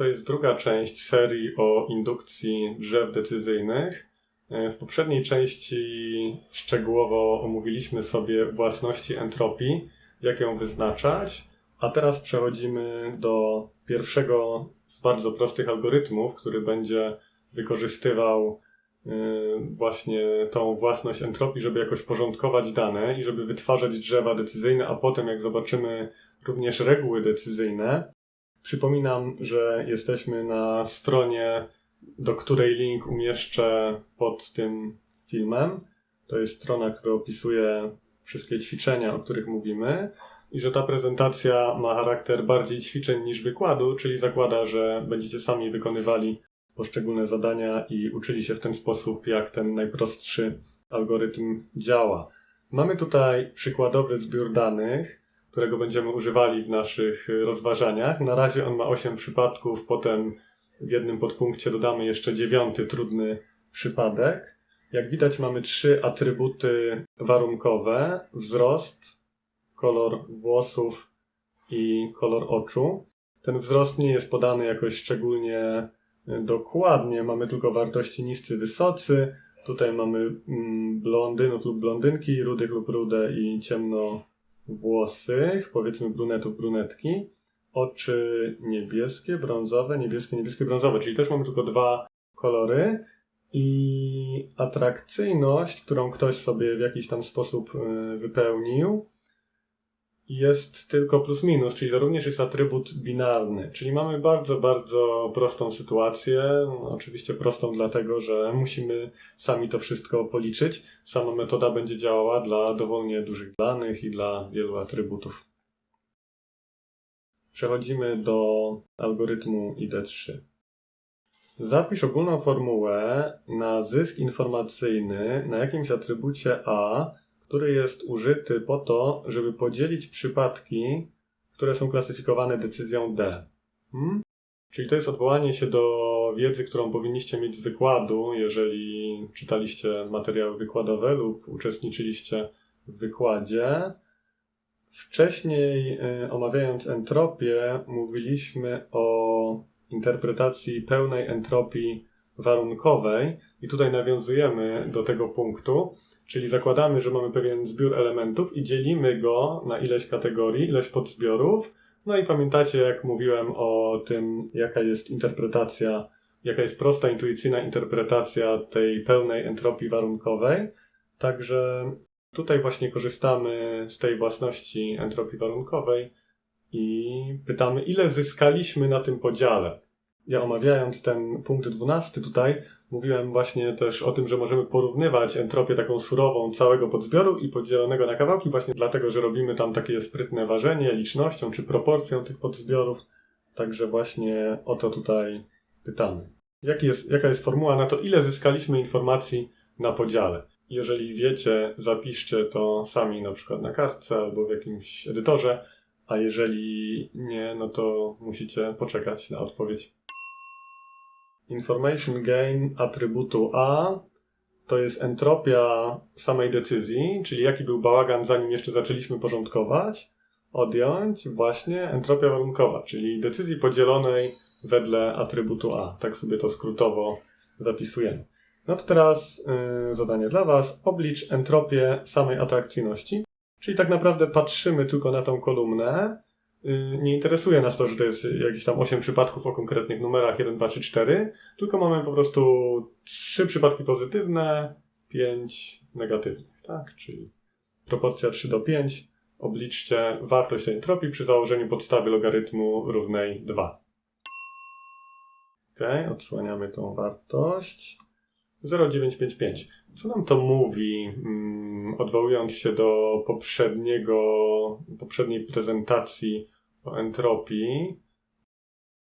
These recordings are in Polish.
To jest druga część serii o indukcji drzew decyzyjnych. W poprzedniej części szczegółowo omówiliśmy sobie własności entropii, jak ją wyznaczać, a teraz przechodzimy do pierwszego z bardzo prostych algorytmów, który będzie wykorzystywał y, właśnie tą własność entropii, żeby jakoś porządkować dane i żeby wytwarzać drzewa decyzyjne, a potem, jak zobaczymy, również reguły decyzyjne. Przypominam, że jesteśmy na stronie, do której link umieszczę pod tym filmem. To jest strona, która opisuje wszystkie ćwiczenia, o których mówimy i że ta prezentacja ma charakter bardziej ćwiczeń niż wykładu, czyli zakłada, że będziecie sami wykonywali poszczególne zadania i uczyli się w ten sposób, jak ten najprostszy algorytm działa. Mamy tutaj przykładowy zbiór danych, którego będziemy używali w naszych rozważaniach. Na razie on ma 8 przypadków, potem w jednym podpunkcie dodamy jeszcze dziewiąty trudny przypadek. Jak widać, mamy trzy atrybuty warunkowe: wzrost, kolor włosów i kolor oczu. Ten wzrost nie jest podany jakoś szczególnie e, dokładnie, mamy tylko wartości niscy, wysocy. Tutaj mamy mm, blondynów lub blondynki, rudych lub rude i ciemnowłosych, powiedzmy brunetów, brunetki. Oczy niebieskie, brązowe, niebieskie, niebieskie, brązowe, czyli też mamy tylko dwa kolory. I atrakcyjność, którą ktoś sobie w jakiś tam sposób e, wypełnił, jest tylko plus minus, czyli to również jest atrybut binarny. Czyli mamy bardzo, bardzo prostą sytuację. No, oczywiście prostą dlatego, że musimy sami to wszystko policzyć. Sama metoda będzie działała dla dowolnie dużych danych i dla wielu atrybutów. Przechodzimy do algorytmu ID3. Zapisz ogólną formułę na zysk informacyjny na jakimś atrybucie A który jest użyty po to, żeby podzielić przypadki, które są klasyfikowane decyzją D. Hmm? Czyli to jest odwołanie się do wiedzy, którą powinniście mieć z wykładu, jeżeli czytaliście materiały wykładowe lub uczestniczyliście w wykładzie. Wcześniej, y, omawiając entropię, mówiliśmy o interpretacji pełnej entropii warunkowej, i tutaj nawiązujemy do tego punktu. Czyli zakładamy, że mamy pewien zbiór elementów i dzielimy go na ileś kategorii, ileś podzbiorów. No i pamiętacie, jak mówiłem o tym, jaka jest interpretacja, jaka jest prosta, intuicyjna interpretacja tej pełnej entropii warunkowej. Także tutaj właśnie korzystamy z tej własności entropii warunkowej i pytamy, ile zyskaliśmy na tym podziale. Ja omawiając ten punkt 12 tutaj, Mówiłem właśnie też o tym, że możemy porównywać entropię taką surową całego podzbioru i podzielonego na kawałki, właśnie dlatego, że robimy tam takie sprytne ważenie licznością czy proporcją tych podzbiorów. Także właśnie o to tutaj pytamy. Jest, jaka jest formuła na to, ile zyskaliśmy informacji na podziale? Jeżeli wiecie, zapiszcie to sami na przykład na kartce albo w jakimś edytorze, a jeżeli nie, no to musicie poczekać na odpowiedź. Information gain atrybutu A to jest entropia samej decyzji, czyli jaki był bałagan zanim jeszcze zaczęliśmy porządkować, odjąć właśnie entropia warunkowa, czyli decyzji podzielonej wedle atrybutu A. Tak sobie to skrótowo zapisujemy. No to teraz yy, zadanie dla Was. Oblicz entropię samej atrakcyjności, czyli tak naprawdę patrzymy tylko na tą kolumnę nie interesuje nas to, że to jest jakieś tam 8 przypadków o konkretnych numerach 1, 2 czy 4, tylko mamy po prostu 3 przypadki pozytywne, 5 negatywnych, tak? Czyli proporcja 3 do 5. Obliczcie wartość entropii przy założeniu podstawy logarytmu równej 2. Ok, odsłaniamy tą wartość. 0,955. Co nam to mówi, mm, odwołując się do poprzedniego, poprzedniej prezentacji o entropii,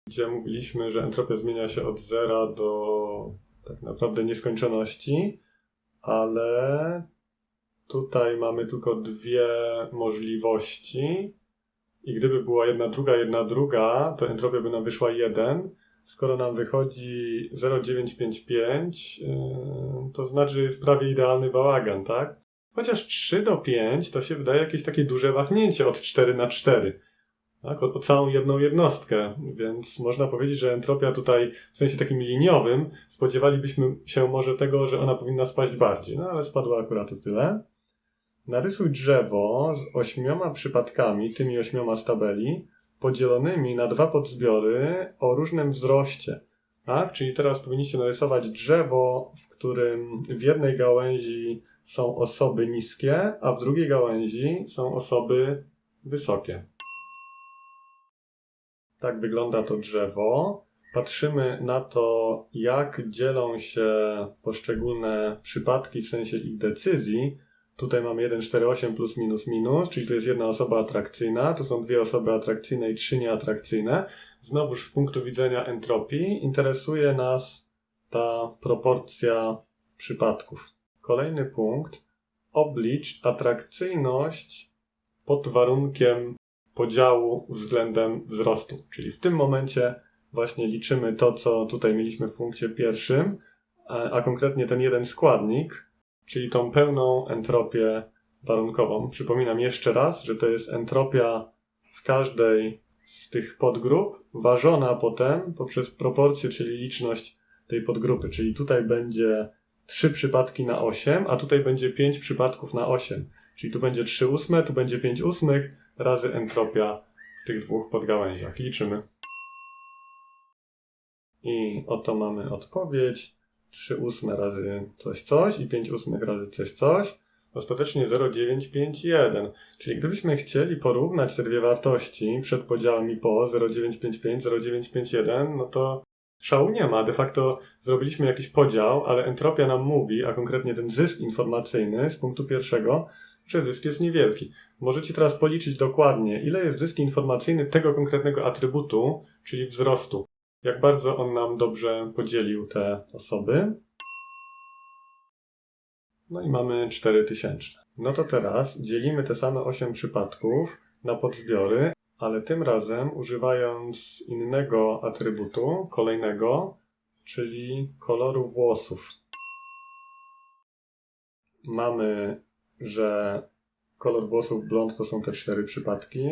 gdzie mówiliśmy, że entropia zmienia się od zera do tak naprawdę nieskończoności, ale tutaj mamy tylko dwie możliwości i gdyby była jedna druga, jedna druga, to entropia by nam wyszła 1, skoro nam wychodzi 0,955, yy, to znaczy, że jest prawie idealny bałagan, tak? Chociaż 3 do 5 to się wydaje jakieś takie duże wahnięcie od 4 na 4. Tak, o, o całą jedną jednostkę, więc można powiedzieć, że entropia tutaj w sensie takim liniowym spodziewalibyśmy się może tego, że ona powinna spaść bardziej, no ale spadła akurat o tyle. Narysuj drzewo z ośmioma przypadkami, tymi ośmioma z tabeli, podzielonymi na dwa podzbiory o różnym wzroście. Tak? Czyli teraz powinniście narysować drzewo, w którym w jednej gałęzi są osoby niskie, a w drugiej gałęzi są osoby wysokie. Tak wygląda to drzewo. Patrzymy na to, jak dzielą się poszczególne przypadki w sensie ich decyzji. Tutaj mamy 1, 4, 8 plus minus minus, czyli to jest jedna osoba atrakcyjna, to są dwie osoby atrakcyjne i trzy nieatrakcyjne. Znowuż z punktu widzenia entropii interesuje nas ta proporcja przypadków. Kolejny punkt. Oblicz atrakcyjność pod warunkiem podziału względem wzrostu. Czyli w tym momencie właśnie liczymy to, co tutaj mieliśmy w punkcie pierwszym, a konkretnie ten jeden składnik, czyli tą pełną entropię warunkową. Przypominam jeszcze raz, że to jest entropia w każdej z tych podgrup, ważona potem poprzez proporcję, czyli liczność tej podgrupy. Czyli tutaj będzie 3 przypadki na 8, a tutaj będzie 5 przypadków na 8. Czyli tu będzie 3 ósme, tu będzie 5 ósmych razy entropia w tych dwóch podgałęziach. Liczymy. I oto mamy odpowiedź. 3 ósme razy coś coś i 5 ósmych razy coś coś. Ostatecznie 0,951. Czyli gdybyśmy chcieli porównać te dwie wartości przed podziałem i po 0,955, 0,951, no to szału nie ma. De facto zrobiliśmy jakiś podział, ale entropia nam mówi, a konkretnie ten zysk informacyjny z punktu pierwszego, że zysk jest niewielki. Możecie teraz policzyć dokładnie, ile jest zysk informacyjny tego konkretnego atrybutu, czyli wzrostu. Jak bardzo on nam dobrze podzielił te osoby. No i mamy 4000. No to teraz dzielimy te same 8 przypadków na podzbiory, ale tym razem używając innego atrybutu, kolejnego, czyli koloru włosów. Mamy, że kolor włosów blond to są te cztery przypadki,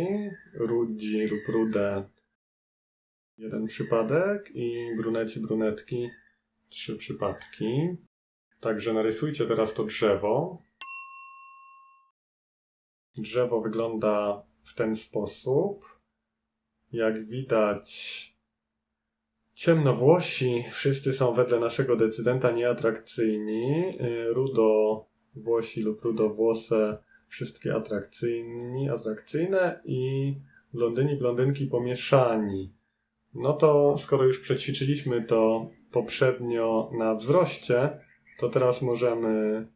rudzi lub rude jeden przypadek i bruneci, brunetki trzy przypadki. Także narysujcie teraz to drzewo. Drzewo wygląda w ten sposób. Jak widać, ciemnowłosi wszyscy są wedle naszego decydenta nieatrakcyjni. Rudo włosi lub rudowłose wszystkie atrakcyjni, atrakcyjne i blondyni, blondynki pomieszani. No to skoro już przećwiczyliśmy to poprzednio na wzroście, to teraz możemy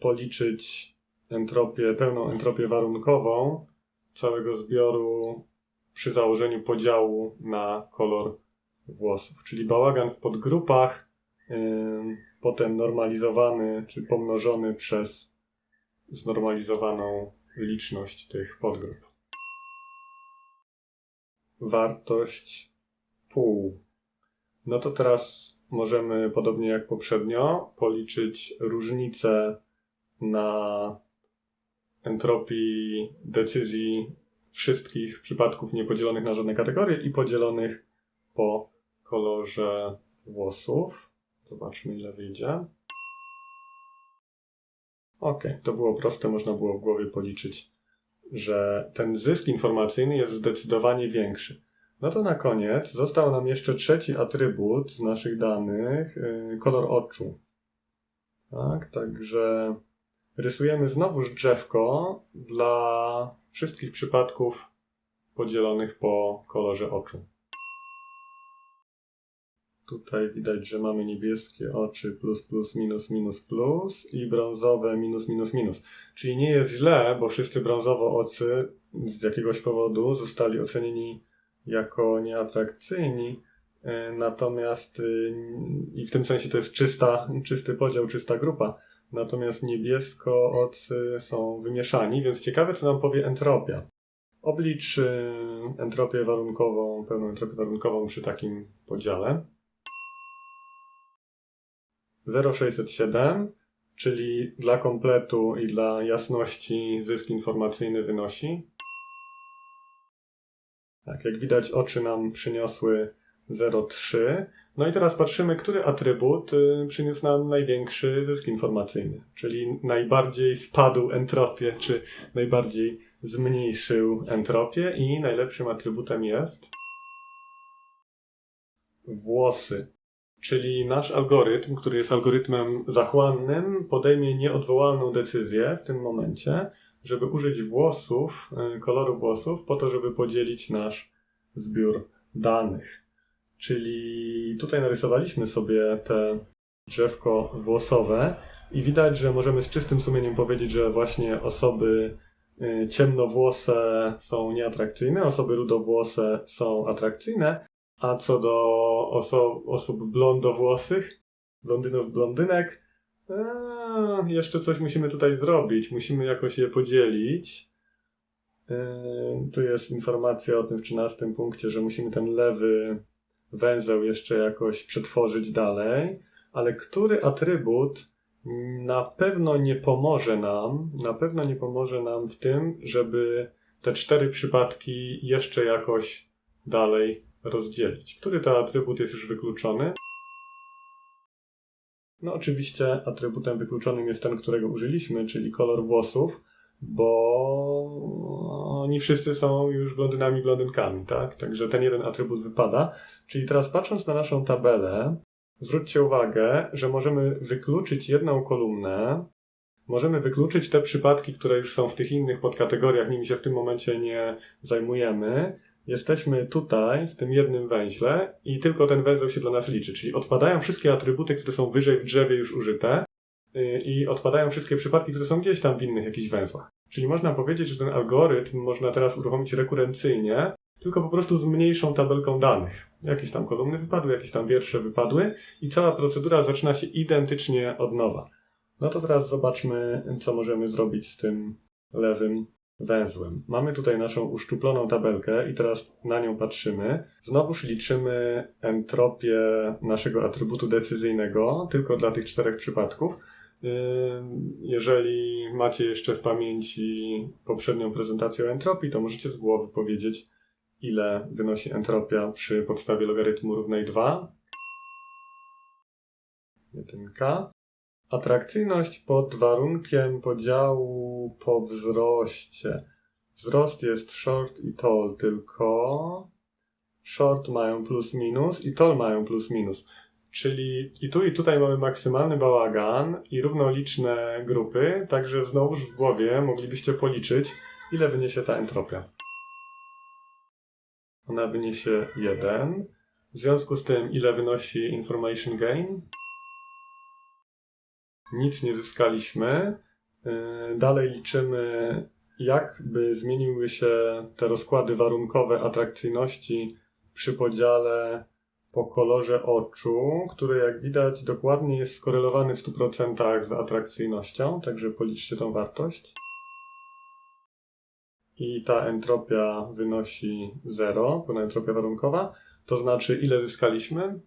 policzyć entropię, pełną entropię warunkową całego zbioru przy założeniu podziału na kolor włosów. Czyli bałagan w podgrupach, yy, potem normalizowany czy pomnożony przez znormalizowaną liczność tych podgrup. Wartość pół. No to teraz możemy, podobnie jak poprzednio, policzyć różnicę na entropii decyzji wszystkich przypadków niepodzielonych na żadne kategorie i podzielonych po kolorze włosów. Zobaczmy, ile wyjdzie. Ok, to było proste, można było w głowie policzyć, że ten zysk informacyjny jest zdecydowanie większy. No to na koniec został nam jeszcze trzeci atrybut z naszych danych, yy, kolor oczu. Tak, także rysujemy znowuż drzewko dla wszystkich przypadków podzielonych po kolorze oczu. Tutaj widać, że mamy niebieskie oczy plus, plus, minus, minus, plus i brązowe minus, minus, minus. Czyli nie jest źle, bo wszyscy brązowo ocy z jakiegoś powodu zostali ocenieni jako nieatrakcyjni. E, natomiast y, i w tym sensie to jest czysta, czysty podział, czysta grupa. Natomiast niebiesko-ocy są wymieszani, więc ciekawe, co nam powie entropia. Oblicz y, entropię warunkową, pełną entropię warunkową przy takim podziale. 0,607, czyli dla kompletu i dla jasności zysk informacyjny wynosi Tak, jak widać, oczy nam przyniosły 0,3. No i teraz patrzymy, który atrybut y, przyniósł nam największy zysk informacyjny, czyli najbardziej spadł entropię, czy najbardziej zmniejszył entropię i najlepszym atrybutem jest włosy. Czyli nasz algorytm, który jest algorytmem zachłannym, podejmie nieodwołalną decyzję w tym momencie, żeby użyć włosów, y, koloru włosów, po to, żeby podzielić nasz zbiór danych. Czyli tutaj narysowaliśmy sobie te drzewko włosowe i widać, że możemy z czystym sumieniem powiedzieć, że właśnie osoby y, ciemnowłose są nieatrakcyjne, osoby rudowłose są atrakcyjne, a co do oso- osób blondowłosych, blondynów, blondynek, a, jeszcze coś musimy tutaj zrobić. Musimy jakoś je podzielić. Yy, tu jest informacja o tym w 13 punkcie, że musimy ten lewy węzeł jeszcze jakoś przetworzyć dalej, ale który atrybut na pewno nie pomoże nam, na pewno nie pomoże nam w tym, żeby te cztery przypadki jeszcze jakoś dalej rozdzielić. Który to atrybut jest już wykluczony? No oczywiście atrybutem wykluczonym jest ten, którego użyliśmy, czyli kolor włosów, bo oni wszyscy są już blondynami, blondynkami, tak? Także ten jeden atrybut wypada. Czyli teraz patrząc na naszą tabelę, zwróćcie uwagę, że możemy wykluczyć jedną kolumnę, możemy wykluczyć te przypadki, które już są w tych innych podkategoriach, nimi się w tym momencie nie zajmujemy. Jesteśmy tutaj, w tym jednym węźle i tylko ten węzeł się dla nas liczy, czyli odpadają wszystkie atrybuty, które są wyżej w drzewie już użyte i odpadają wszystkie przypadki, które są gdzieś tam w innych jakichś węzłach. Czyli można powiedzieć, że ten algorytm można teraz uruchomić rekurencyjnie, tylko po prostu z mniejszą tabelką danych. Jakieś tam kolumny wypadły, jakieś tam wiersze wypadły i cała procedura zaczyna się identycznie od nowa. No to teraz zobaczmy, co możemy zrobić z tym lewym węzłem. Mamy tutaj naszą uszczuploną tabelkę i teraz na nią patrzymy. Znowuż liczymy entropię naszego atrybutu decyzyjnego tylko dla tych czterech przypadków. Jeżeli macie jeszcze w pamięci poprzednią prezentację o entropii, to możecie z głowy powiedzieć, ile wynosi entropia przy podstawie logarytmu równej 2. 1k. Atrakcyjność pod warunkiem podziału po wzroście. Wzrost jest short i tall tylko. Short mają plus minus i tall mają plus minus. Czyli i tu i tutaj mamy maksymalny bałagan i równoliczne grupy, także znowuż w głowie moglibyście policzyć, ile wyniesie ta entropia. Ona wyniesie 1. W związku z tym, ile wynosi information gain? Nic nie zyskaliśmy. Yy, dalej liczymy, jak by zmieniły się te rozkłady warunkowe atrakcyjności przy podziale po kolorze oczu, który jak widać dokładnie jest skorelowany w 100% z atrakcyjnością, także policzcie tą wartość. I ta entropia wynosi 0, pełna entropia warunkowa. To znaczy, ile zyskaliśmy?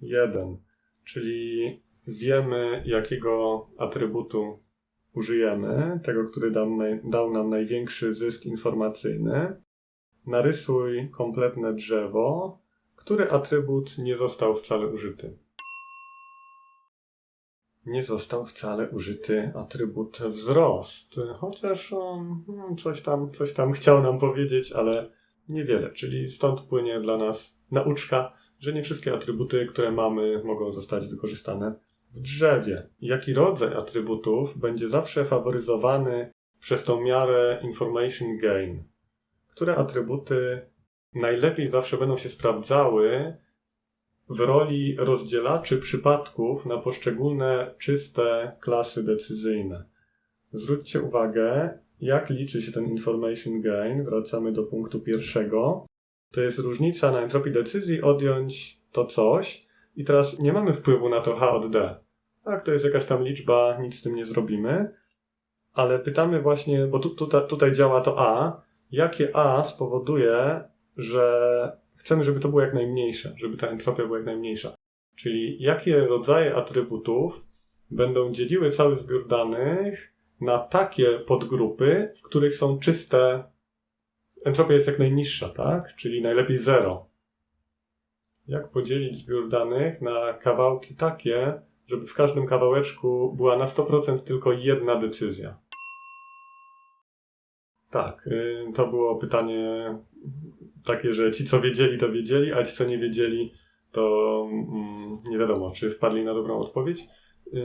1. Czyli wiemy, jakiego atrybutu użyjemy, tego, który dał, nam największy zysk informacyjny. Narysuj kompletne drzewo, który atrybut nie został wcale użyty. Nie został wcale użyty atrybut wzrost, chociaż on hmm, coś tam, coś tam chciał nam powiedzieć, ale niewiele. Czyli stąd płynie dla nas nauczka, że nie wszystkie atrybuty, które mamy, mogą zostać wykorzystane w drzewie. Jaki rodzaj atrybutów będzie zawsze faworyzowany przez tą miarę information gain? Które atrybuty najlepiej zawsze będą się sprawdzały w roli rozdzielaczy przypadków na poszczególne czyste klasy decyzyjne. Zwróćcie uwagę, jak liczy się ten information gain. Wracamy do punktu pierwszego. To jest różnica na entropii decyzji odjąć to coś. I teraz nie mamy wpływu na to H od D. Tak, to jest jakaś tam liczba, nic z tym nie zrobimy. Ale pytamy właśnie, bo tu, tutaj, tutaj działa to A, jakie A spowoduje, że chcemy, żeby to było jak najmniejsze, żeby ta entropia była jak najmniejsza. Czyli jakie rodzaje atrybutów będą dzieliły cały zbiór danych na takie podgrupy, w których są czyste entropia jest jak najniższa, tak? Czyli najlepiej zero. Jak podzielić zbiór danych na kawałki takie, żeby w każdym kawałeczku była na 100% tylko jedna decyzja? Tak, y, to było pytanie takie, że ci co wiedzieli, to wiedzieli, a ci co nie wiedzieli, to mm, nie wiadomo, czy wpadli na dobrą odpowiedź. Y,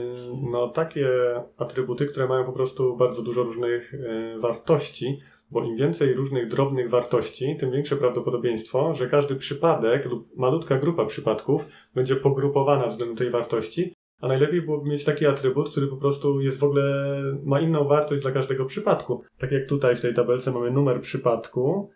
No, takie atrybuty, które mają po prostu bardzo dużo różnych y, wartości, bo im więcej różnych drobnych wartości, tym większe prawdopodobieństwo, że każdy przypadek lub malutka grupa przypadków będzie pogrupowana względem tej wartości, a najlepiej byłoby mieć taki atrybut, który po prostu jest w ogóle, ma inną wartość dla każdego przypadku. Tak jak tutaj w tej tabelce mamy numer przypadku.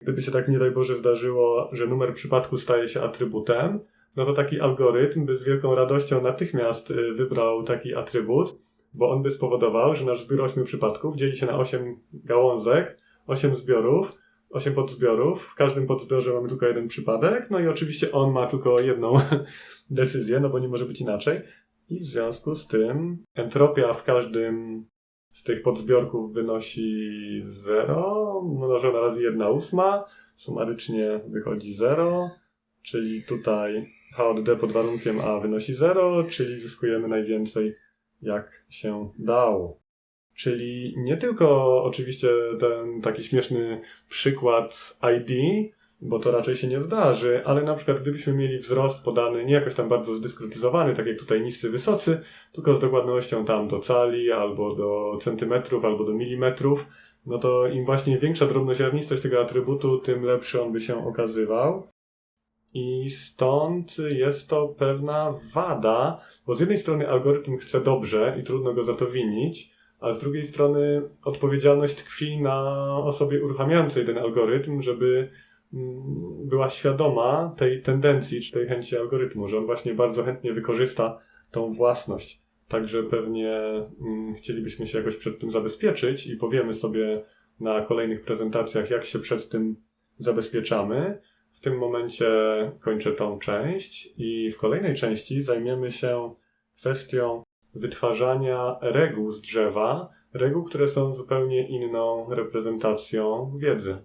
Gdyby się tak nie daj Boże zdarzyło, że numer przypadku staje się atrybutem, no to taki algorytm by z wielką radością natychmiast y, wybrał taki atrybut, bo on by spowodował, że nasz zbiór ośmiu przypadków dzieli się na osiem gałązek, osiem zbiorów, osiem podzbiorów. W każdym podzbiorze mamy tylko jeden przypadek, no i oczywiście on ma tylko jedną decyzję, no bo nie może być inaczej. I w związku z tym entropia w każdym z tych podzbiorków wynosi 0, mnożona razy 1 ósma, sumarycznie wychodzi 0, czyli tutaj H od D pod warunkiem A wynosi 0, czyli zyskujemy najwięcej jak się dało. Czyli nie tylko oczywiście ten taki śmieszny przykład ID, bo to raczej się nie zdarzy, ale na przykład gdybyśmy mieli wzrost podany nie jakoś tam bardzo zdyskretyzowany, tak jak tutaj niscy, wysocy, tylko z dokładnością tam do cali, albo do centymetrów, albo do milimetrów, no to im właśnie większa drobnoziarnistość tego atrybutu, tym lepszy on by się okazywał. I stąd jest to pewna wada, bo z jednej strony algorytm chce dobrze i trudno go za to winić, a z drugiej strony odpowiedzialność tkwi na osobie uruchamiającej ten algorytm, żeby mm, była świadoma tej tendencji czy tej chęci algorytmu, że on właśnie bardzo chętnie wykorzysta tą własność. Także pewnie mm, chcielibyśmy się jakoś przed tym zabezpieczyć i powiemy sobie na kolejnych prezentacjach, jak się przed tym zabezpieczamy. W tym momencie kończę tą część i w kolejnej części zajmiemy się kwestią wytwarzania reguł z drzewa, reguł, które są zupełnie inną reprezentacją wiedzy.